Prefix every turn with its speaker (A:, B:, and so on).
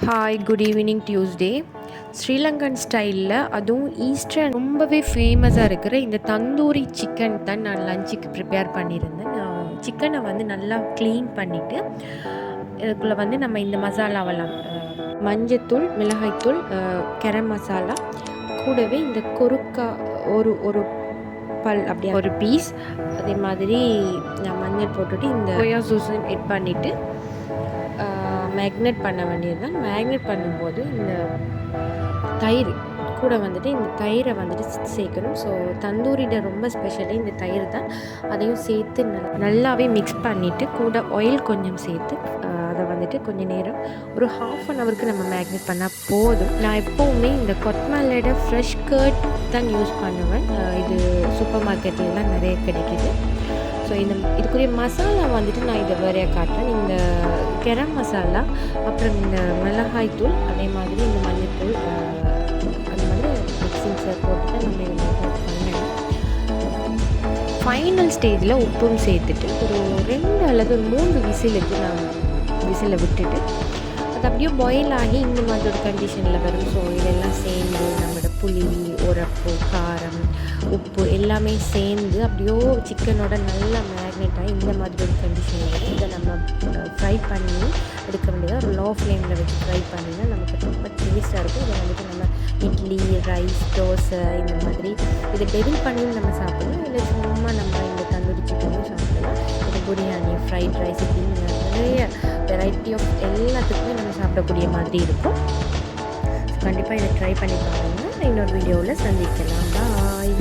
A: Hi good evening Tuesday Sri Lankan ஸ்டைலில் அதுவும் eastern ரொம்பவே ஃபேமஸாக இருக்கிற இந்த தந்தூரி சிக்கன் தான் நான் லஞ்சுக்கு ப்ரிப்பேர் பண்ணியிருந்தேன். நான் சிக்கனை வந்து நல்லா க்ளீன் பண்ணிவிட்டு இதுக்குள்ளே வந்து நம்ம இந்த மசாலாவெல்லாம் மஞ்சத்தூள் மிளகாய்த்தூள் கரம் மசாலா கூடவே இந்த கொருக்கா ஒரு ஒரு பல் அப்படியே ஒரு பீஸ் அதே மாதிரி நான் மஞ்சள் போட்டுட்டு இந்த சோயா சூஸும் எட் பண்ணிவிட்டு மேக்னெட் பண்ண வேண்டியது தான் மேக்னெட் பண்ணும்போது இந்த தயிர் கூட வந்துட்டு இந்த தயிரை வந்துட்டு சேர்க்கணும். ஸோ தந்தூரியில் ரொம்ப ஸ்பெஷலி இந்த தயிர் தான். அதையும் சேர்த்து நல்- நல்லாவே மிக்ஸ் பண்ணிவிட்டு கூட ஆயில் கொஞ்சம் சேர்த்து அதை வந்துட்டு கொஞ்சம் நேரம் ஒரு ஹாஃப் அன் ஹவருக்கு நம்ம மேக்னெட் பண்ணால் போதும். நான் எப்போவுமே இந்த கொத்மல்லோட ஃப்ரெஷ் கர்ட் தான் யூஸ் பண்ணுவேன். இது சூப்பர் மார்க்கெட்லாம் நிறைய கிடைக்கிது. ஸோ இந்த இதுக்குரிய மசாலா வந்துட்டு நான் இதை வேறையாக காட்டுறேன். இந்த கரம் மசாலா அப்புறம் இந்த மிளகாய் தூள் அதே மாதிரி இந்த மல்லித்தூள் அந்த அது வந்து மிக்சிங் போட்டு தான் நம்ம இதை பண்ணேன் ஃபைனல் ஸ்டேஜில் உப்பும் சேர்த்துட்டு ஒரு ரெண்டு அல்லது மூன்று மூணு விசிலுக்கு நான் விசிலை விட்டுட்டு அது அப்படியே பாயில் ஆகி இந்த மாதிரி ஒரு கண்டிஷனில் வரும். ஸோ இதெல்லாம் சேர்ந்து நம்மளோட புளி உரப்பு காரம் உப்பு எல்லாமே சேர்ந்து அப்படியோ சிக்கனோட நல்லா மேக்னேட் ஆகி இந்த மாதிரி ஒரு கண்டிஷனில் வரும் இதை நம்ம ஃப்ரை பண்ணி எடுக்க வேண்டியதாக ஒரு லோ ஃப்ளேமில் வச்சு ஃப்ரை பண்ணினா நமக்கு ரொம்ப டேஸ்ட்டாக இருக்கும். இதை வந்துட்டு நம்ம இட்லி ரைஸ் தோசை இந்த மாதிரி இதை டெரில் பண்ணி நம்ம சாப்பிடணும். இல்லை சும்மா நம்ம பிரியாணி ஃப்ரைட் ரைஸ் இப்படின்னு நிறைய வெரைட்டி ஆஃப் எல்லாத்துக்குமே நம்ம சாப்பிடக்கூடிய மாதிரி இருக்கும். கண்டிப்பாக இதை ட்ரை பண்ணி பாருங்கள் இன்னொரு வீடியோவில் சந்திக்கலாம். பாய்